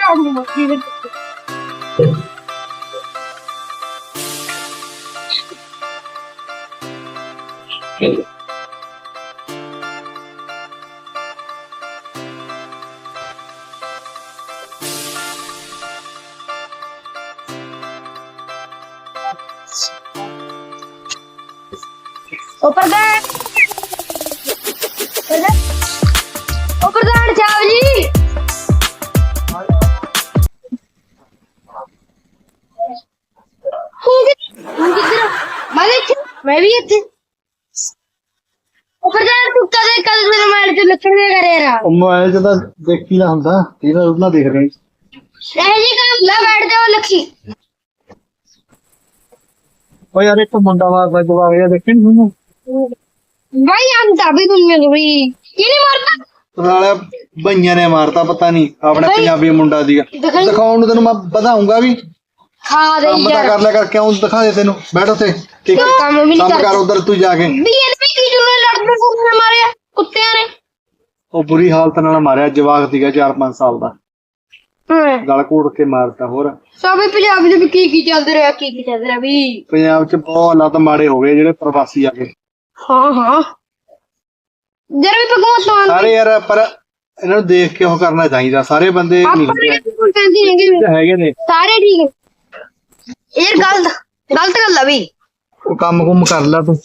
Dog, give it ਮੈਂ ਵੀ ਇੱਥੇ। ਉਹ ਪ੍ਰਧਾਨ ਤੂੰ ਕਦੇ ਕਦੇ ਮੇਰੇ ਮਾਰ ਤੇ ਲੱਛਣ ਦੇ ਕਰੇ ਰਾ। ਉਹ ਮੋਬਾਈਲ 'ਚ ਤਾਂ ਦੇਖੀ ਨਾ ਹੁੰਦਾ ਇਹਦਾ ਉਹਨਾਂ ਦੇਖ ਰਹੇ। ਇਹ ਜੀ ਕੰਮ ਲੈ ਬੈਠ ਜਾਓ ਲੱਖੀ ਓ ਯਾਰ ਇੱਕ ਮੁੰਡਾ ਮਾਰਦਾ ਜਵਾਬ ਇਹ ਦੇਖੀ ਨੀ ਮੈਨੂੰ ਭਾਈ ਅੰਤਾ ਵੀ ਦੁਨੀਆ ਦੇ ਭਾਈ ਇਹ ਨਹੀਂ ਮਰਦਾ। ਨਾਲੇ ਭਈਆਂ ਨੇ ਮਾਰਤਾ ਪਤਾ ਨਹੀਂ ਆਪਣੇ। ਪੰਜਾਬੀ ਮੁੰਡਾ ਦੀਗਾ ਦਿਖਾਈ। ਦਿਖਾਉਣ ਨੂੰ ਤੈਨੂੰ ਮੈਂ ਵਧਾਉਂਗਾ ਵੀ। ਖਾ ਦੇ ਕੰਮ ਤਾਂ ਯਾਰ। ਕਰ ਲਿਆ ਕਰ ਕਿਉਂ ਦਿਖਾ ਦੇ ਤੈਨੂੰ? ਬੈਠ ਉੱਥੇ। ਠੀਕ ਹੈ? ਕੰਮ ਵੀ ਨਹੀਂ ਕੰਮ ਕਰ ਕਰਦਾ ਉਧਰ ਤੂੰ ਜਾ ਕੇ। ਵੀ ਇਹ ਵੀ ਕੀ ਜੁਨੇ ਲੜਦੇ ਫੁੱਟੇ ਮਾਰਿਆ ਕੁੱਤਿਆਂ ਨੇ। ਉਹ ਬੁਰੀ ਹਾਲਤ ਨਾਲ ਮਾਰਿਆ ਜਵਾਕ ਦੀਗਾ 4-5 ਸਾਲ ਦਾ। ਹਾਂ। ਗਲ ਘੋੜ ਕੇ ਮਾਰਤਾ ਹੋਰ। ਸਭੇ ਪੰਜਾਬ ਦੇ ਵੀ ਕੀ ਕੀ ਚੱਲ ਰਿਹਾ ਕੀ ਕੀ ਚੱਲ ਰਿਹਾ ਵੀ। ਪੰਜਾਬ 'ਚ ਬਹੁਤ ਹਾਲਾਤ ਮਾੜੇ ਹੋ ਗਏ ਜਿਹੜੇ ਪ੍ਰਵਾਸੀ ਆ ਕੇ ਹਾਂ ਹਾਂ। ਜਰਾ ਵੀ ਭਗਵੰਤ ਮਾਨ ਸਾਰੇ ਯਾਰ ਪਰ ਇਹਨਾਂ ਨੂੰ ਦੇਖ ਕੇ ਉਹ ਕਰਨਾ ਚਾਹੀਦਾ। ਸਾਰੇ ਬੰਦੇ ਨਹੀਂ ਆਪਾਂ ਨੇ ਕੋਈ ਕਹਿੰਦੀ ਹੈਗੀ। ਵੀ। ਹੈਗੇ ਨੇ। ਸਾਰੇ ਠੀਕ ਹੈ ਇਹ ਗਲਤ ਗਲਤ ਗੱਲ ਆ ਵੀ। ਉਹ ਕੰਮ ਕੁਮ ਕਰ ਲੈ ਤੂੰ।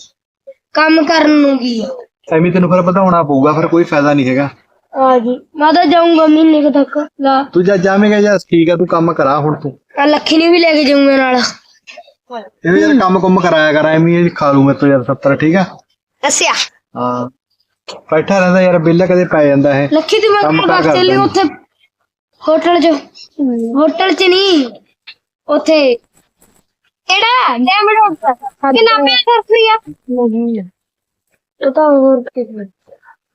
ਕੰਮ ਕਰਨ ਨੂੰ ਕੀ ਆ? ਐਵੇਂ ਤੈਨੂੰ ਫਿਰ ਵਧਾਉਣਾ ਪਊਗਾ ਫਿਰ ਕੋਈ ਫਾਇਦਾ ਨਹੀਂ ਹੈਗਾ। ਆ ਜੀ ਮੈਂ ਤਾਂ ਜਾਊਂਗਾ ਮਹੀਨੇ ਕੁ ਤੱਕ ਲਾ। ਤੂੰ ਜਦ ਜਾਵੇਂਗਾ ਜਾਂ ਠੀਕ ਆ ਤੂੰ ਕੰਮ ਕਰਾ ਹੁਣ ਤੂੰ। ਆ ਲੱਖੀ ਨੇ ਵੀ ਲੈ ਕੇ ਜਾਊਂਗਾ ਨਾਲ। ਇਹ ਯਾਰ ਕੰਮ ਕੁਮ ਕਰਾਇਆ ਕਰ ਐਵੇਂ ਹੀ ਖਾ ਲੂ ਮੇਰੇ ਤੋਂ ਯਾਰ 70 ਠੀਕ ਆ? ਅੱਛਾ ਹਾਂ। ਬੈਠਾ ਰਹਿੰਦਾ ਯਾਰ ਬਿੱਲ ਕਦੇ ਪੈ ਜਾਂਦਾ ਇਹ। ਲੱਖੀ ਤੇ ਮੈਂ ਕੰਮ ਕਾਰ ਬਸ ਚੱਲੀ ਕਰਦਾ ਉੱਥੇ। ਹੋਟਲ 'ਚ ਹੋਟਲ 'ਚ ਨਹੀਂ ਉੱਥੇ। ਕਿਹੜਾ ਡੈਮਡ ਹੋਟਲ ਕਿੰਨਾ ਪਿਆ ਕਰਦੀ ਆ ਉਹ ਤਾਂ ਹੋਰ ਕਿਹੜਾ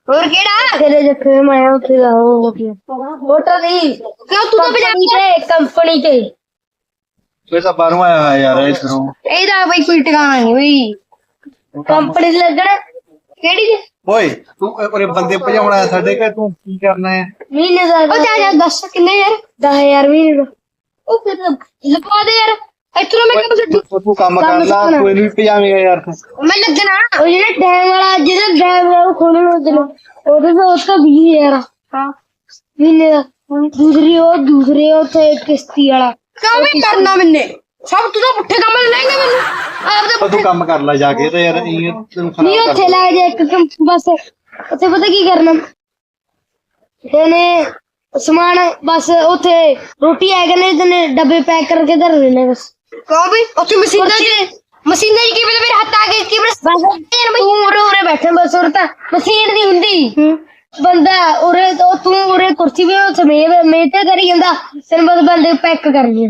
ਹੋਰ ਕਿਹੜਾ ਤੇਰੇ ਜੱਫੇ ਮੈਂ ਉੱਥੇ ਦਾ ਉਹ ਹੋਟਲ ਨਹੀਂ ਕਿਉਂ ਤੂੰ ਤਾਂ ਪੰਜਾਬੀ ਤੇ ਕੰਪਨੀ ਤੇ ਇਹ ਤਾਂ ਬਾਹਰੋਂ ਆਇਆ ਹੋਇਆ ਯਾਰ ਇਧਰੋਂ ਇਹਦਾ ਬਈ ਕੋਈ ਟਿਕਾਣਾ ਨਹੀਂ ਬਈ ਕੰਪਨੀ ਲੱਗਣਾ ਕਿਹੜੀ ਦੇ ਓਏ ਤੂੰ ਉਹਰੇ ਬੰਦੇ ਭਜਾਉਣਾ ਹੈ ਸਾਡੇ ਘਰ ਤੂੰ ਕੀ ਕਰਨਾ ਹੈ ਮਹੀਨੇ ਦਾ ਉਹ ਜਾ ਜਾ ਦੱਸ ਕਿੰਨੇ ਯਾਰ 10000 ਮਹੀਨੇ ਦਾ ਉਹ ਫਿਰ ਲਗਵਾ ਦੇ ਯਾਰ ਇੱਥੋਂ ਮੈਂ ਛੱਡੂ ਉਹ ਤੂੰ ਕੰਮ ਕਰ ਲਾ। ਤੂੰ ਇਹਨੂੰ ਵੀ ਭਜਾਵੇਂਗਾ ਯਾਰ। ਤੂੰ ਮੈਂ ਲੱਗਣਾ ਉਹ ਜਿਹੜਾ ਡੈਮ ਵਾਲਾ ਜਿਹਦਾ ਡੈਮ ਵਾਲਾ ਉਹ ਖੋਲਣ ਉਹ ਦਿਨ ਉਹਦੇ ਤੋਂ ਉਸ ਦਾ 20000 ਹਾਂ। ਮਹੀਨੇ ਦਾ। ਦੂਸਰੀ ਉਹ ਦੂਸਰੇ ਉੱਥੇ ਕਿਸ਼ਤੀ ਵਾਲਾ। ਕੰਮ ਹੀ ਕਰਨਾ ਮੈਨੇ? ਸਭ ਤੂੰ ਤਾਂ ਪੁੱਠੇ ਕੰਮ ਲੈਂਗੇ ਮੈਨੂੰ। ਆਪ ਉਹ ਤੂੰ ਕੰਮ ਕਰ ਲੈ ਜਾ ਕੇ ਤੇ ਯਾਰ ਇਹ ਤੈਨੂੰ ਨਹੀਂ ਖਰਾਬ ਉੱਥੇ ਕਰ ਲੱਗ ਜਾ ਇੱਕ ਕੰਮ ਬਸ। ਉੱਥੇ ਪਤਾ ਕੀ ਕਰਨਾ? ਇਹਨੇ ਸਮਾਨ ਬਸ ਉੱਥੇ ਰੋਟੀ ਆ ਗਏ ਨੇ ਡੱਬੇ ਪੈਕ ਕਰਕੇ ਧਰ ਦੇਣੇ ਬਸ। ਕਹੋ ਵੀ ਉੱਥੇ ਮਸ਼ੀਨਾਂ ਜੀ ਮਸ਼ੀਨਾਂ ਜੀ ਕੀ ਪਤਾ ਮੇਰੇ ਹੱਥ ਆ ਗਏ? ਕੀ ਪਤਾ ਬਸ। ਤੂੰ ਉਰੇ ਉਰੇ ਬੈਠੇ ਬਸ ਉਰੇ ਤਾਂ। ਮਸ਼ੀਨ ਦੀ ਹੁੰਦੀ। ਬੰਦਾ ਉਰੇ ਤੋਂ ਤੂੰ ਉਰੇ ਕੁਰਸੀ ਵੀ ਉੱਥੇ ਮੇਜ਼ ਮੇਜ਼ ਤੇ ਕਰੀ ਜਾਂਦਾ। ਤੈਨੂੰ ਬਸ ਬੰਦੇ ਪੈਕ ਕਰਨੀ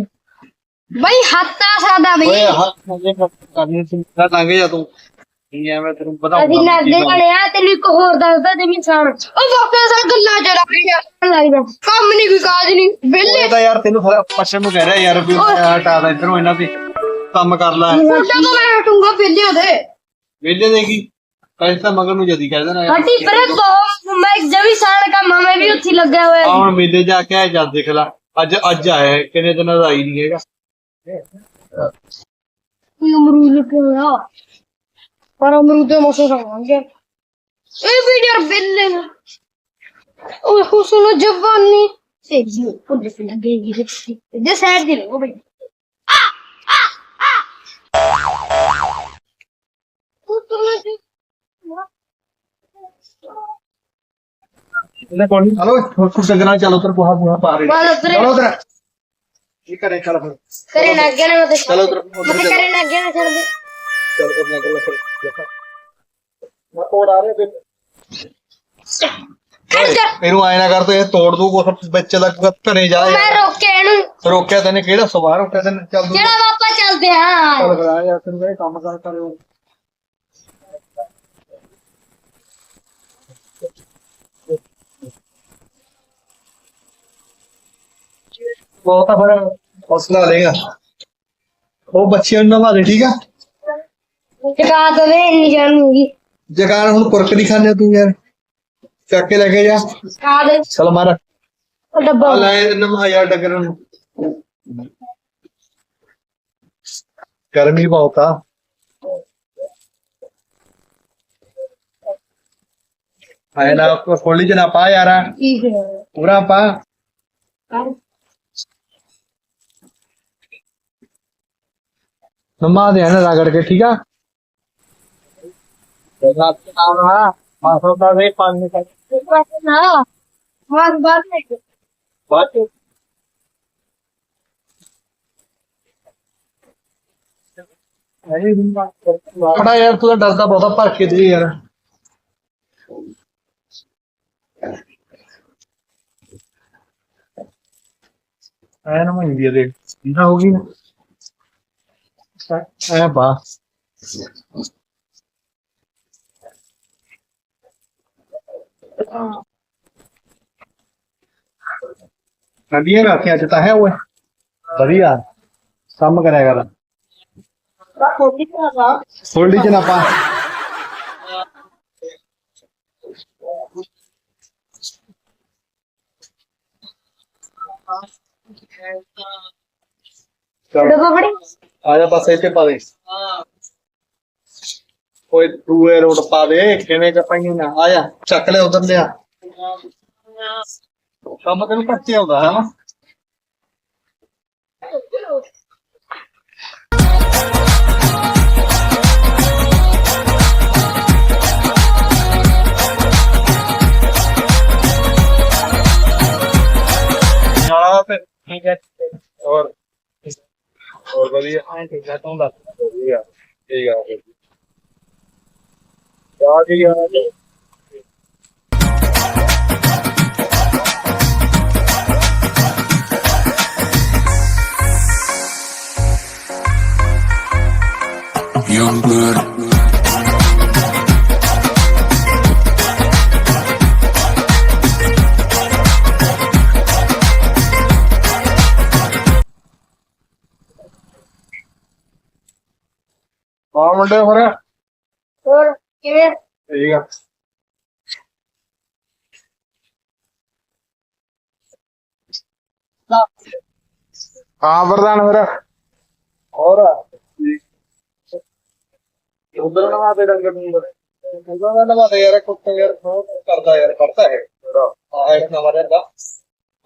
ਬਈ ਹੱਥ ਆ ਸਾਦਾ ਬਈ। ਓਏ ਹੱਥ ਕਰਨੀ ਸੀ ਨਾ ਲੰਘ ਜਾ ਤੂੰ। ਨਹੀਂ ਐਵੇਂ ਤੈਨੂੰ ਵਧਾਉਂਗਾ ਅਸੀਂ ਨੱਚਦੇ ਜਾਣੇ ਆ ਤੈਨੂੰ ਇੱਕ ਹੋਰ ਦੱਸਦਾ ਤੇ ਇਨਸਾਨ ਉਹ ਵਾਕਿਆ ਸਾ ਗੱਲਾਂ ਚ ਲੱਗਦਾ ਕੰਮ ਨਹੀਂ ਕੋਈ ਕਾਜ ਨਹੀਂ ਵਿਹਲੇ। ਤਾਂ ਯਾਰ ਤੈਨੂੰ ਪਛਣ ਨੂੰ ਕਹਿ ਰਿਹਾ ਯਾਰ ਵੀ ਹਟਾ ਦੇ ਇਧਰੋਂ ਇਹਨਾਂ ਦੀ। ਕੰਮ ਕਰ ਲੈ। ਛੋਟਾ ਤੋਂ ਮੈਂ ਹਟੂੰਗਾ ਵਿਹਲੇ ਉਹਦੇ ਵੇਲੇ ਦੇਗੀ ਪੈਸੇ ਤਾਂ ਮਗਰ ਨੂੰ ਜਦੀ ਕਹਿ ਦੇਣਾ ਹਟੀ ਪਰ ਬਹੁਤ ਮੈਂ ਜਵੀ ਸਾਲ ਕੰਮ ਆ, ਮੈਂ ਵੀ ਉੱਥੇ ਹੀ ਲੱਗਿਆ ਹੋਇਆ ਹੁਣ ਮੇਲੇ ਜਾ ਕੇ ਜਦ ਦੇਖ ਲੈ। ਅੱਜ ਅੱਜ ਆਇਆ ਕਿੰਨੇ ਦਿਨਾਂ ਦਾ ਆਈ ਨਹੀਂ ਹੈਗਾ। ਕੋਈ ਅਮਰੂਦ ਲੱਗਿਆ ਹੋਇਆ। ਜਵਾਨੀ। ਜੀ। ਸਾਈਡ ਦੇ ਲੋ ਬਈ। ਚਲੋ ਉਤਰੇ ਚਲੋ ਉਧਰ ਇਹ ਕਰੇ ਚੱਲ ਫਿਰ। ਕਰੇ ਨਾ ਅੱਗੇ ਨਾ ਤੇ ਚਲੋ। ਚਲ ਕਰ ਲੈ ਕਰ ਲੈ ਮੈਂ ਤੋੜ ਆ ਰਿਹਾ ਫਿਰ ਹਟ ਜਾ ਇਹਨੂੰ ਆਏ ਨਾ ਕਰ ਤੂੰ ਇਹ ਤੋੜ ਦੂ ਕੁਛ ਬੱਚੇ ਦਾ ਘਰੇ ਜਾ ਮੈਂ ਰੋਕਿਆ ਇਹਨੂੰ। ਰੋਕਿਆ ਤੈਨੇ ਕਿਹੜਾ ਸਵਾਰ ਰੋਕਿਆ ਤੈਨੇ? ਚੱਲ ਤੂੰ ਜਿਹੜਾ ਪਾਪਾ ਚੱਲਦੇ ਆ। ਚੱਲ ਫਿਰ ਆ ਯਾਰ ਤੈਨੂੰ ਇਹ ਕੰਮ ਕਰ ਕਰਿਓ ਬਹੁਤ ਆ ਫਿਰ ਹੌਸਲਾ ਲੇਗਾ ਉਹ ਬੱਚਿਆਂ ਨੂੰ ਨਵਾ ਦੇ ਠੀਕ ਆ? ਟਿਕਾ ਦਵੇ ਇੰਨੀ ਜਾਣੂਗੀ ਜਗਾਰ ਹੁਣ ਕੁਰਕ ਨਹੀਂ ਖਾਣੇ ਤੂੰ ਯਾਰ। ਚੱਕ ਕੇ ਲੈ ਕੇ ਜਾ। ਆ ਦੇ ਚਲ ਮਾਰ। ਉਹ ਡੱਬਾ। ਲੈ ਨਮਾ ਯਾਰ ਡੰਗਰ ਨੂੰ। ਗਰਮੀ ਬਹੁਤ ਆ। ਆਏ ਨਾ ਖੋਲੀ ਚ ਨਾ ਪਾ ਯਾਰਾ। ਠੀਕ ਹੈ। ਪੂਰਾ ਪਾ। ਨਮਾ ਦੇ ਨਾ ਰਗੜ ਕੇ ਠੀਕ ਆ ਰਾਤ ਦਾ ਨਾ ਮਾਸੋ ਦਾ ਦੇ ਪਾਣੀ ਦਾ ਨਾ ਬਾਤ ਬਾਤ ਨਹੀਂ ਬਾਤ ਖੜਾ ਯਾਰ, ਤੂੰ ਤਾਂ ਡਰਦਾ ਬਹੁਤਾ ਭਰ ਕੇ ਦੇ ਯਾਰ। ਆਇਆ ਨਾ ਮੈਂ ਇੰਡੀਆ ਦੇ ਇੰਨਾ ਹੋ ਗਈ? ਨਾ ਆਇਆ ਬਾ। ਨਦੀਆਂ ਰੱਖਿਆ ਚ ਤਾਂ ਹੈ ਓਏ। ਵਧੀਆ ਕੰਮ ਕਰਿਆ ਕਰ। ਹੋਲਡੀ ਚ ਨਾ ਪਾ। ਚੱਲ ਆ ਜਾ ਬਸ ਇੱਥੇ ਪਾ ਦੇ। ਓਏ ਦੂਏ ਰੋਡ ਪਾ ਦੇ ਕਿਵੇਂ ਚ ਪਾਈਆਂ ਨਾ। ਆ ਜਾ ਚੱਕ ਲੈ ਉਧਰ ਲਿਆ। ਕੰਮ ਤੈਨੂੰ ਕੱਚੇ ਆਉਂਦਾ ਹੈ। ਨਾ ਨਾਲਾ ਤੇ ਠੀਕ ਹੈ। ਔਰ ਹੋਰ ਵਧੀਆ। ਹਾਂ ਠੀਕ ਹੈ ਤੂੰ ਦੱਸ। ਠੀਕ ਆ ਠੀਕ ਆ। ਜਾ ਜੀ ਆ ਜੀ Young blood. ਆ ਮੁੰਡੇ ਹੋਰ ਹੋਰ ਕਿਵੇਂ? ਠੀਕ ਆ। ਹਾਂ ਵਰਦਾਨ ਹੋਰ? ਹੋਰ ਉਧਰ ਨਾ ਮਾਤੇ ਡੰਗਰ ਨੂੰ ਉਧਰ ਨਾ ਮਾਤੇ ਯਾਰ ਕੁੱਤੇ ਯਾਰ ਬਹੁਤ ਕਰਦਾ ਯਾਰ ਕਰਦਾ ਹੈ ਆ ਇੱਕ ਨਵਾਂ ਰਹਿੰਦਾ।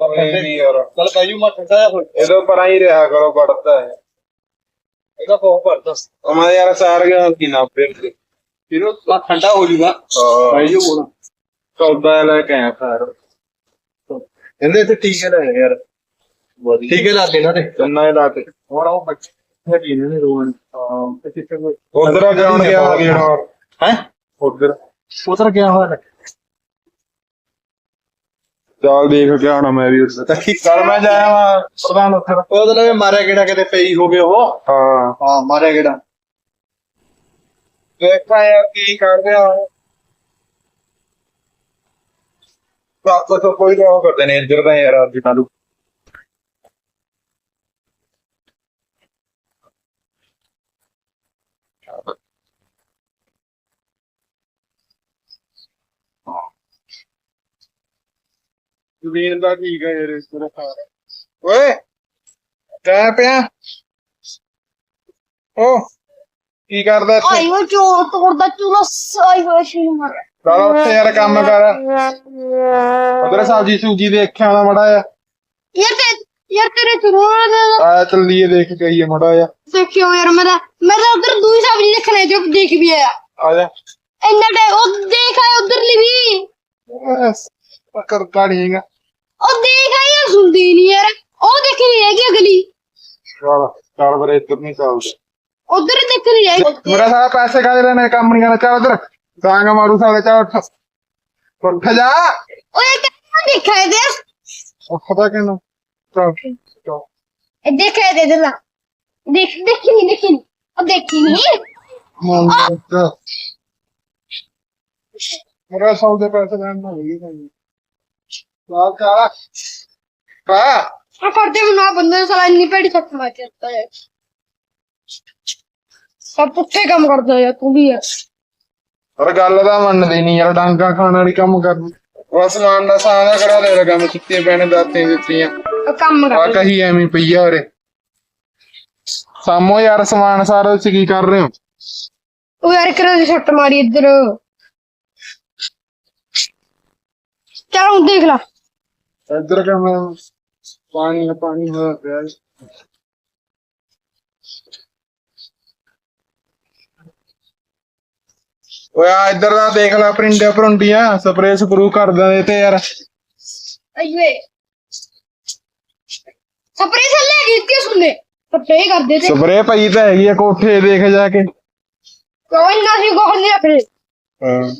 ਨਹੀਂ ਯਾਰ। ਚਲ ਕਾਇੂ ਮਾ ਠੰਡਾ ਹੋ ਇਹਦੇ ਪਰ ਆਈ ਰਿਹਾ ਕਰੋ ਵੜਦਾ ਹੈ ਇਹਦਾ ਬਹੁਤ ਉਹ ਮੈਂ ਯਾਰ ਸਾਰ ਗਿਆ ਕਿ ਨਾ ਫਿਰ? ਫਿਰ ਉਹ ਠੰਡਾ ਹੋ ਜੂਗਾ। ਕਾਇੂ ਹੋਣਾ ਸੌਦਾ ਲੈ ਕੇ ਆਇਆ ਫਿਰ ਇਹਦੇ ਤੇ ਟੀਕੇ ਲੈ ਯਾਰ। ਟੀਕੇ ਲਾ ਦੇ। ਨਾ ਤੇ ਚੰਨਾ ਲਾ ਕੇ। ਹੋਰ ਉਹ ਬੱਚੇ ਹਟੀ ਨੇ ਰੋਣ। ਹਾਂ ਤੇ ਕਿੱਥੇ ਕੋਈ ਉਧਰ ਜਾਣ ਗਿਆ। ਜਿਹੜਾ ਹੈ? ਉਧਰ। ਉਧਰ ਗਿਆ ਹੋਇਆ ਚੱਲ ਦੇਖ ਕੇ ਆਉਣਾ ਮੈਂ ਵੀ ਉਧਰ। ਤਾਂ ਕੀ ਚੱਲ ਮੈਂ ਜਾਇਆ ਵਾਂ ਪ੍ਰਧਾਨ ਉੱਥੇ ਉਹਦੇ ਨਾਲ ਮਾਰਿਆ ਕਿਹੜਾ ਕਿਤੇ ਪਈ ਹੋਵੇ ਉਹ। ਹਾਂ। ਹਾਂ ਮਾਰਿਆ ਕਿਹੜਾ? ਦੇਖਾਂ ਯਾਰ ਕੀ ਕਰਦੇ ਆ? ਪਾਪਾ ਤੋਂ ਕੋਈ ਨਾ ਕਰਦੇ ਨੇ ਇੱਧਰ ਦਾ ਯਾਰ ਅੱਜ ਕੱਲ੍ਹ ਜ਼ਮੀਨ ਦਾ ਠੀਕ ਹੈ ਯਾਰ ਇਸ ਤਰ੍ਹਾਂ ਓਏ ਕਿਆ ਪਿਆ। ਓ ਕੀ ਕਰਦਾ ਇੱਥੇ? ਆਈ ਉਹ ਚੋਰ ਤੋੜਦਾ ਚੂਲਾ ਸਾਈ ਹੋਇਆ ਸ਼ੀ ਮਾਰ ਚਲ ਉੱਥੇ ਯਾਰ ਕੰਮ ਕਰ। ਉਧਰ ਸਬਜੀ ਸੂਜੀ ਦੇਖਿਆ ਨਾ ਮੜਾ ਆ ਯਾਰ ਤੇ ਯਾਰ ਤੇਰੇ ਚੋਰ ਆ ਚੱਲੀਏ ਦੇਖ ਕੇ ਆਈਏ ਮੜਾ ਆ ਦੇਖਿਓ ਯਾਰ ਮੈਂ ਤਾਂ ਮੈਂ ਤਾਂ ਉਧਰ ਦੂਈ ਸਬਜ਼ੀ ਦੇਖਣੇ ਜੋ ਦੇਖ ਵੀ ਆਇਆ। ਆ ਜਾ। ਇੰਨਾ ਟਾਈਮ ਉਹ ਦੇਖ ਆਇਆ ਉਧਰਲੀ ਵੀ। ਪਕੜ ਕਾੜੀਏਗਾ ਉਹ ਦੇਖ ਆਇਆ ਸੁਣਦੀ ਨਹੀਂ ਯਾਰ। ਉਹ ਦੇਖਣੀ ਰਹਿ ਗਈ ਅਗਲੀ। ਚਲ ਚੱਲ ਬਰੇ ਇੱਧਰ ਨਹੀਂ ਚੱਲਦੇ ਉਧਰ ਦੇਖਣੀ ਰਹਿ ਗਈ ਮੇਰਾ ਸਾਰਾ ਪੈਸੇ ਕਾਹਦੇ ਲੈਣੇ ਕੰਮ ਨਹੀਂ ਕਰਨਾ ਚੱਲ ਉਧਰ ਡਾਂਗਾ ਮਾਰੂ ਸਾਲੇ ਚੱਲ ਉੱਠ। ਉੱਠ ਜਾ। ਓਏ ਕਿੱਥੇ ਦੇਖਿਆ ਇਹਦੇ? ਉੱਠਦਾ ਕਿਨੂੰ ਚੱਲ ਚੱਲ। ਇਹ ਦੇਖਿਆ ਇਹਦੇ ਦਿਲਾ ਦੇਖ ਦੇਖੀ ਨਹੀਂ ਦੇਖੀ ਨੀ। ਉਹ ਦੇਖੀ ਨਹੀਂ ਮੇਰਾ ਸੌ ਦੇ ਪੈਸੇ ਲੈਣ ਨੂੰ ਹੋਈ ਨਹੀਂ। ਲਾਲ ਚਾਲਾ ਕਾ ਆ ਕਰਦੇ ਮੈਨੂੰ ਬੰਦੇ ਸਾਲਾ ਇੰਨੀ ਭੈੜੀ ਸੱਟ ਮਾਰ ਕੇ ਹੈ। ਸਭ ਪੁੱਠੇ ਕੰਮ ਕਰਦਾ ਯਾਰ ਤੂੰ ਵੀ ਯਾਰ। ਪਰ ਗੱਲ ਦਾ ਮੰਨਦੀ ਨਹੀਂ ਯਾਰ ਡਾਂਗਾ ਖਾਣ ਵਾਲੀ ਕੰਮ ਕਰ ਉਹ ਸਮਾਨ ਦਾ ਸਾਰਾ ਕਰਾ ਦੇ ਲਗਾ ਮੈਂ ਚਿੱਟੇ ਪੈਣੇ ਦਾਤੇ ਦਿੱਤੀਆਂ। ਉਹ ਕੰਮ ਆ ਕਰ ਕਹੀ ਐਵੇਂ ਪਈ ਆ ਉਰੇ। ਸਾਮੋ ਯਾਰ ਸਮਾਨ ਸਾਰਾ ਤੁਸੀਂ ਕੀ ਕਰ ਰਹੇ ਹੋ? ਉਹ ਯਾਰ ਕਰਾਂ ਦੀ ਛੱਟ ਮਾਰੀ ਇੱਧਰ। ਚਲ ਹੁਣ ਦੇਖ ਲਾ। ਇੱਧਰ ਕਿ ਮੈਂ ਪਾਣੀ ਪਾਣੀ ਹੋਇਆ ਪਿਆ। ਹੈ। ਓਏ ਆ ਇੱਧਰ ਦਾ ਦੇਖ ਲੈ ਪ੍ਰਿੰਡੇ ਭਰੁੰਡੀਆਂ ਸਪਰੇ ਸਪਰੂ ਕਰ ਦਿੰਦੇ ਤੇ ਯਾਰ। ਅਈਏ ਸਪਰੇ ਥੱਲੇ ਕੀਤੀ ਸੁਣਨੇ। ਸਪਰੇ ਕਰਦੇ ਤੇ। ਸਪਰੇ ਪਈ ਤਾਂ ਹੈਗੀ ਆ ਕੋਠੇ ਦੇਖ ਜਾ ਕੇ। ਕੋਈ ਨਾ ਸੀ ਗੋਲ ਨਹੀਂ ਰੱਖਦੇ? ਹਾਂ।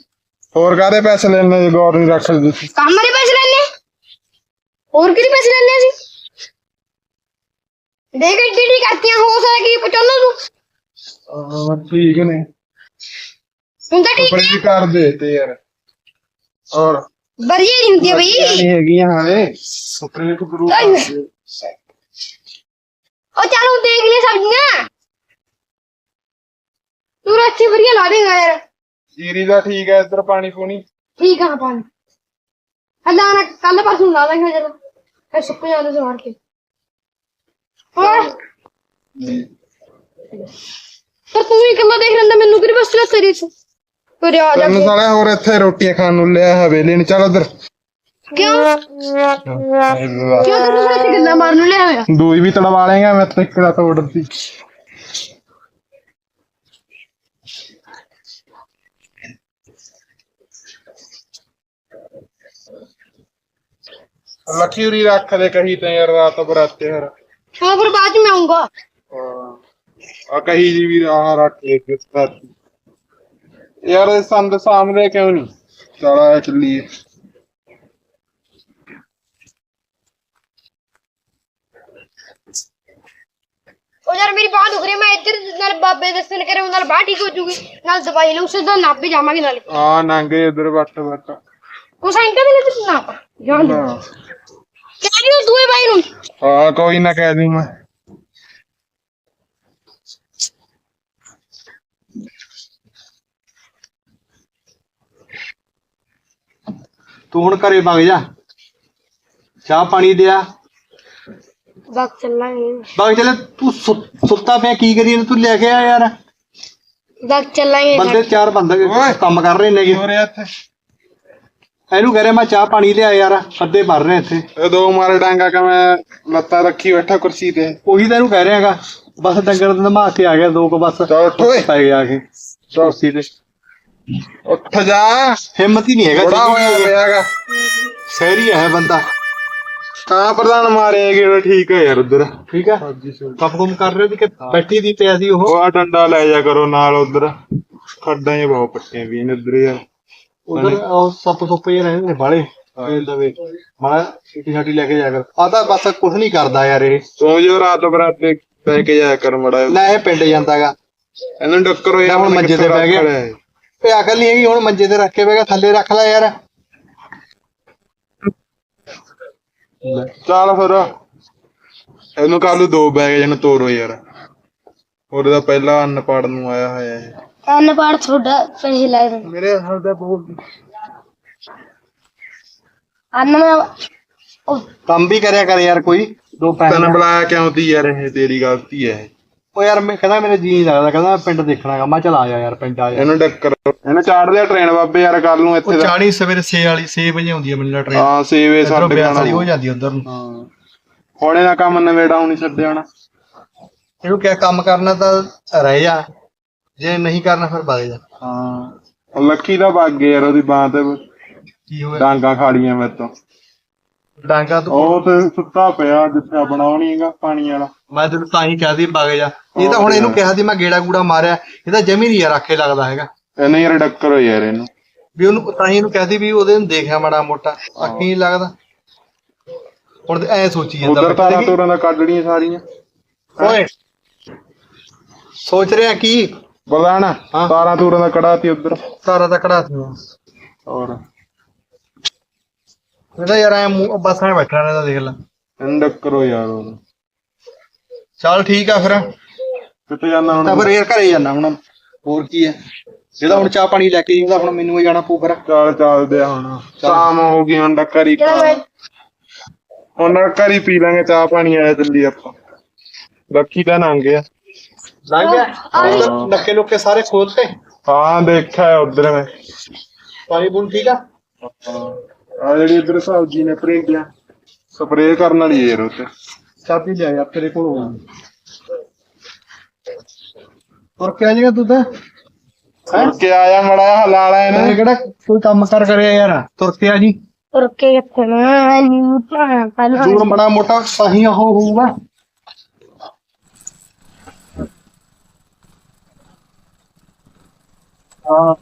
ਹੋਰ ਕਾਦੇ ਪੈਸੇ ਲੈਣੇ ਜੇ ਗੌਰ ਨਹੀਂ ਰੱਖ ਦਿੱਤੀ ਕੰਮ ਦੇ ਪੈਸੇ ਲੈਣੇ ਹੋਰ ਕਿਹਦੇ ਪੈਸੇ ਲੈਣੇ ਸੀ ਦੇਖ ਏਡੀ ਕਰਤੀਆਂ ਹੋ ਸਕਦਾ ਕੀ ਪਚੋਲੋ ਤੂੰ। ਹਾਂ ਠੀਕ ਨੇ। ਹੁਣ ਤਾਂ ਠੀਕ ਸਪਰੇ ਕਰ ਦੇ ਤੇ ਯਾਰ। ਔਰ ਬਰੀਏ ਨਹੀਂ ਹੁੰਦੀ ਬਈ। ਨਹੀਂ ਹੈਗੀਆਂ ਹਾਲੇ ਸਪਰੇ ਸਪਰੂ ਕਰ ਦੇ ਉਹ ਚੱਲ ਹੁਣ ਦੇਖ ਲੈ ਸਬਜ਼ੀਆਂ। ਤੂੰ ਰੱਖੀ ਵਧੀਆ ਲਾ ਦੇਗਾ ਯਾਰ। ਜੀਰੀ ਦਾ ਠੀਕ ਹੈ ਇੱਧਰ ਪਾਣੀ ਪੂਣੀ। ਠੀਕ ਆ ਪਾਣੀ। ਹੱਲਾ ਨਾ ਕੱਲ ਪਰਸੋਂ ਲਾ ਦਾਂਗੇ ਜਦੋਂ। ਫਿਰ ਸੁੱਕ ਜਾਂਦੇ ਸਵਾਰ ਕੇ। ਹੋਰ? ਦੇਖ ਲੈਂਦਾ ਮੈਨੂੰ ਤੇਰੀ ਚ ਤੁਰਿਆ ਆ ਜਾ ਤੈਨੂੰ ਸਾਲੇ ਹੋਰ ਇੱਥੇ ਰੋਟੀਆਂ ਖਾਣ ਨੂੰ ਲਿਆ ਹੈ ਵੇਲੇ ਨਹੀਂ ਚੱਲ ਉਧਰ। ਕਿਉਂ? ਕਿਉਂ ਤੈਨੂੰ ਫਿਰ ਇੱਥੇ ਗੱਲਾਂ ਮਾਰਨ ਨੂੰ ਲਿਆ ਹੋਇਆ? ਦੂਈ ਵੀ ਤੜਵਾ ਲੇਗਾ ਮੈਂ ਤੇ ਇੱਕ ਦਾ ਤੋੜ ਦਿੱਤੀ ਲੱਖੀ ਉਰੀ ਰੱਖ ਦੇ ਕਹੀ ਤੇ ਯਾਰ ਰਾਤ ਬਰਾਤੇ ਯਾਰ ਹਾਂ ਫਿਰ ਬਾਅਦ ਚ ਮੈਂ ਆਉਂਗਾ ਆ ਕਹੀ ਜੀ ਵੀ ਆ ਰੱਖ ਦੇ ਕਿਸ ਤਰ੍ਹਾਂ ਯਾਰ ਇਹ ਸੰਦ ਸਾਹਮਣੇ ਕਿਉਂ ਨਹੀਂ? ਚਲਾ ਚੱਲੀਏ। ਉਹ ਯਾਰ ਮੇਰੀ ਬਾਹ ਦੁਖ ਰਹੀ ਹੈ, ਮੈਂ ਇੱਧਰ ਨਾਲ ਬਾਬੇ ਦੱਸਣ ਕਰੇ ਉਹ ਨਾਲ ਬਾਹ ਠੀਕ ਹੋ ਜੂਗੀ। ਨਾਲ ਦਵਾਈ ਲਊ ਸਿੱਧਾ ਨਾਭੇ ਜਾਵਾਂਗੇ ਨਾਲੇ। ਆ ਨੰਗੇ ਉਧਰ ਬੱਟ ਬੱਟ ਉਹ ਸਾਈਂਟਾ ਦੇ ਲੈ ਤੂੰ ਨਾ ਜਾਣ ਦੇ ਕਹਿ ਦਿਓ ਦੂਏ ਬਾਈ ਨੂੰ। ਹਾਂ ਕੋਈ ਨਾ ਕਹਿ ਦੂੰ ਮੈਂ। ਤੂੰ ਹੁਣ ਘਰੇ ਵਗ ਜਾ। ਚਾਹ ਪਾਣੀ ਦਿਆ ਵਕਤ ਚੱਲਾਂਗੇ। ਵਗ ਚੱਲ ਤੂੰ ਸੁ- ਸੁੱਤਾ ਪਿਆ ਕੀ ਕਰੀ ਤੂੰ ਲੈ ਕੇ ਆ ਯਾਰ। ਵਕਤ ਚੱਲਾਂਗੇ ਬੰਦੇ ਚਾਰ ਬੰਦੇ ਓਏ। ਕੰਮ ਕਰ ਰਹੇ ਨੇਗੇ। ਹੋ ਰਿਹਾ ਇੱਥੇ। ਇਹਨੂੰ ਕਹਿ ਰਿਹਾ ਮੈਂ ਚਾਹ ਪਾਣੀ ਲਿਆ ਯਾਰ ਅੱਧੇ ਭਰ ਰਹੇ ਇੱਥੇ। ਇਹ ਦੋ ਮਾਰੇ ਡਾਂਗਾ ਕਿ ਮੈਂ ਲੱਤਾਂ ਰੱਖੀ ਬੈਠਾ ਕੁਰਸੀ ਤੇ। ਉਹੀ ਤਾਂ ਇਹਨੂੰ ਕਹਿ ਰਿਹਾਗਾ ਬਸ ਡੰਗਰ ਦਾ ਨਮਾ ਕੇ ਆ ਗਿਆ ਦੋ ਕੁ ਬਸ ਚੱਲ ਉੱਠ। ਓਏ ਪੈ ਗਿਆ ਆ ਕੇ। ਕੁਰਸੀ ਤੇ। ਉੱਠ ਜਾ। ਹਿੰਮਤ ਹੀ ਨਹੀਂ ਹੈਗਾ ਬੜਾ ਹੋਇਆ ਪਿਆਗਾ। ਸ਼ਹਿਰੀ ਹੈ ਬੰਦਾ। ਕਾਂ ਪ੍ਰਧਾਨ ਮਾਰੇ ਗੇੜ ਠੀਕ ਹੈ ਯਾਰ ਉਧਰ। ਠੀਕ ਹੈ ਕੰਮ ਕੁਮ ਕਰ ਰਹੇ ਸੀ ਕਿ ਬੈਠੀ ਦੀ ਪਿਆ ਸੀ ਉਹ? ਉਹ ਆ ਡੰਡਾ ਲੈ ਜਾ ਕਰੋ ਨਾਲ ਉਧਰ। ਖੱਡਾਂ ਹੀ ਬਹੁਤ ਪੱਟੀਆਂ ਵੀ ਨੇ ਉਧਰ ਯਾਰ। ਉਧਰ ਉਹ ਸੱਪ ਸੁੱਪ ਹੀ ਰਹਿੰਦੇ ਨੇ ਬਾਲੇ ਦਵੇ। ਮਾੜਾ ਛੇਤੀ ਛਾਟੀ ਲੈ ਕੇ ਜਾ ਕਰ। ਆ ਤਾਂ ਬਸ ਕੁਝ ਨਹੀਂ ਕਰਦਾ ਯਾਰ ਇਹ। ਤੂੰ ਜੋ ਰਾਤ ਬਰਾਤੇ ਪੈ ਕੇ ਜਾਇਆ ਕਰ ਮੜਾ ਲੈ ਇਹ ਪਿੰਡ ਜਾਂਦਾਗਾ ਇਹਨੂੰ ਡੱਕਰੋ ਯਾਰ ਹੁਣ ਮੰਜੇ ਤੇ ਬਹਿ ਗਿਆ। ਤੇ ਅਕਲ ਨਹੀਂ ਹੈਗੀ ਹੁਣ ਮੰਜੇ ਤੇ ਰੱਖ ਕੇ ਬੈਗਾ ਥੱਲੇ ਰੱਖ ਲੈ ਯਾਰ। ਚੱਲ ਫਿਰ। ਇਹਨੂੰ ਕੱਲ ਨੂੰ ਦੋ ਬੈਗ ਜਨ ਤੋਰੋ ਯਾਰ। ਉਹਦਾ ਪਹਿਲਾ ਅੰਨ ਪਾੜ ਨੂੰ ਆਇਆ ਹੋਇਆ ਹੈ ਪਾੜ ਤੁਹਾਡਾ ਪੈਸੇ ਲੈ ਦੇ ਮੇਰੇ ਹੱਥ ਦਾ ਬੋਲ ਅੰਨ ਮੈਂ ਉਹ ਕੰਮ ਵੀ ਕਰਿਆ ਕਰ ਯਾਰ ਕੋਈ। ਦੋ ਪੈਸੇ ਤੈਨੂੰ ਬੁਲਾਇਆ ਕਿਉਂ ਤੀ ਯਾਰ ਇਹ ਤੇਰੀ ਗਲਤੀ ਹੈ। ਉਹ ਯਾਰ ਮੈਂ ਕਹਿੰਦਾ ਮੇਰੇ ਜੀ ਨਹੀਂ ਲੱਗਦਾ ਕਹਿੰਦਾ ਮੈਂ ਪਿੰਡ ਦੇਖਣਾਗਾ ਮੈਂ ਚਲ ਆ ਜਾ ਯਾਰ ਪਿੰਡ ਆ ਜਾ। ਇਹਨੂੰ ਡੱਕਰ। ਇਹਨੂੰ ਚਾੜ ਲਿਆ ਟ੍ਰੇਨ ਬਾਬੇ ਯਾਰ ਕੱਲ ਨੂੰ ਇੱਥੇ ਉਹ ਦਾ ਚਾਣੀ ਸਵੇਰੇ 6 ਵਾਲੀ 6 ਵਜੇ ਆਉਂਦੀ ਹੈ ਮੈਨੂੰ ਟ੍ਰੇਨ ਹਾਂ ਸੇਵੇ ਇਧਰੋਂ ਸਾਡੇ ਬਿਆਸ ਵਾਲੀ ਹੋ ਜਾਣਾ ਜਾਂਦੀ ਉਧਰ ਨੂੰ। ਹਾਂ। ਹੁਣੇ ਨਾ ਕੰਮ ਨਵੇੜਾ ਹੁਣੀ ਛੱਡਿਆ ਹੋਣਾ ਇਹਨੂੰ ਕਿਹਾ ਕੰਮ ਕਰਨਾ ਤਾਂ ਰਹਿ ਜਾ। ਜੇ ਨਹੀਂ ਕਰਨਾ ਫਿਰ ਵਗ ਜਾ। ਹਾਂ। ਉਹ ਲੱਕੀ ਦਾ ਵਗ ਗਿਆ ਯਾਰ ਉਹਦੀ ਬਾਹ ਤੇ। ਕੀ ਹੋਇਆ? ਡਾਂਗਾ ਖਾੜੀਆਂ ਮੇਰੇ ਤੋਂ। ਡਾਂਗਾ ਤੂੰ। ਉਹ ਤੇ ਸੁੱਤਾ ਪਿਆ ਜਿੱਥੇ ਬਣਾਉਣੀ ਹੈਗਾ ਪਾਣੀ ਵਾਲਾ। ਮੈਂ ਤੈਨੂੰ ਤਾਂ ਹੀ ਕਿਹਾ ਸੀ ਵਗ ਜਾ। ਇਹ ਤਾਂ ਹੁਣ ਇਹਨੂੰ ਕਿਹਾ ਸੀ ਮੈਂ ਗੇੜਾ ਗੂੜਾ ਮਾਰਿਆ। ਇਹ ਤਾਂ ਜਮੀ ਨਹੀਂ ਯਾਰ ਆਖੇ ਲੱਗਦਾ ਹੈਗਾ। ਇਹਨੇ ਯਾਰ ਡੱਕਰ ਹੋ ਯਾਰ ਇਹਨੂੰ। ਵੀ ਉਹਨੂੰ ਤਾਂ ਹੀ ਇਹਨੂੰ ਕਿਹਾ ਸੀ ਵੀ ਉਹਦੇ ਨੂੰ ਦੇਖਿਆ ਮਾੜਾ ਮੋਟਾ। ਆਖੀ ਨਹੀਂ ਲੱਗਦਾ? ਹੁਣ ਤੇ ਐ ਸੋਚੀ ਜਾਂਦਾ ਉਧਰ ਮੈਂ। ਤਾਰਾਂ ਦਾ ਕੱਢਣੀਆਂ ਸਾਰੀਆਂ। ਓਏ ਸੋਚ ਰਿਹਾ ਕੀ? ਬਲਾਣਾ ਹਾਂ। ਤਾਰਾਂ ਤੂਰਾਂ ਦਾ ਕੜਾਤੀ ਉਧਰ। ਤਾਰਾ ਤਾਂ ਕਢਾ ਤੀ ਹੋਰ? ਇਹਦਾ ਯਾਰ ਐ ਬਸ ਐ ਬੈਠਾ ਰਹਿੰਦਾ ਦੇਖ ਲੈ। ਡੱਕਰ ਹੋ ਯਾਰ ਉਹਨੂੰ। ਚੱਲ ਠੀਕ ਆ ਫਿਰ। ਕਿੱਥੇ ਜਾਣਾ ਹੁਣ? ਤਾਂ ਫਿਰ ਯਾਰ ਘਰੇ ਜਾਣਾ ਹੁਣ। ਹੋਰ ਕੀ ਹੈ ਜਿਹੜਾ ਹੁਣ ਚਾਹ ਪਾਣੀ ਲੈ ਕੇ ਜਾਂਦਾ ਹੁਣ ਮੈਨੂੰ ਹੀ ਜਾਣਾ ਪਊ ਫਿਰ। ਚੱਲ ਚੱਲਦੇ ਆ ਹੁਣ। ਸ਼ਾਮ ਹੋ ਗਈ ਹੁਣ ਡੱਕਰ ਹੀ ਹੁਣ ਡੱਕਰ ਹੀ ਪੀ ਲਾਂਗੇ ਚਾਹ ਪਾਣੀ ਆਇਆ ਦਿੱਲੀ ਆਪਾਂ। ਲੱਕੀ ਤਾਂ ਨੰਗ ਗਿਆ। ਲੰਘ ਗਿਆ? ਨੱਕੇ ਲੁੱਕੇ ਸਾਰੇ ਖੋਲਤੇ। ਹਾਂ ਦੇਖਿਆ ਉਧਰ ਮੈਂ। ਪਾਣੀ ਪੂਣ ਠੀਕ ਆ? ਆ ਜਿਹੜੀ ਇਧਰ ਸਬਜ਼ੀ ਨੇ ਪਰਿੰਡੀਆਂ ਸਪਰੇਅ ਕਰਨ ਵਾਲੀ ਏਰ ਉੱਤੇ ਚਾਬੀ ਲਿਆ ਯਾਰ ਤੇਰੇ ਕੋਲ ਹੋਊਗੀ। ਤੁਰ ਕੇ ਆ ਜਾਏਗਾ ਤੂੰ ਤਾਂ। ਮੁੜ ਕੇ ਆਇਆ ਮੜਾ ਹਲਾਲਾ ਇਹ ਇਹਨੇ। ਕਿਹੜਾ ਕੋਈ ਕੰਮ ਕਰ ਕਰਿਆ ਯਾਰ। ਤੁਰ ਕੇ ਆ ਜੀ। ਤੁਰ ਕੇ ਕਿੱਥੇ ਨਾ ਤਾਂ ਪਹਿਲਾਂ ਦੂਰ ਬੜਾ ਮੋਟਾ ਸਹੀ ਉਹ ਹੋਊਗਾ। ਹਾਂ।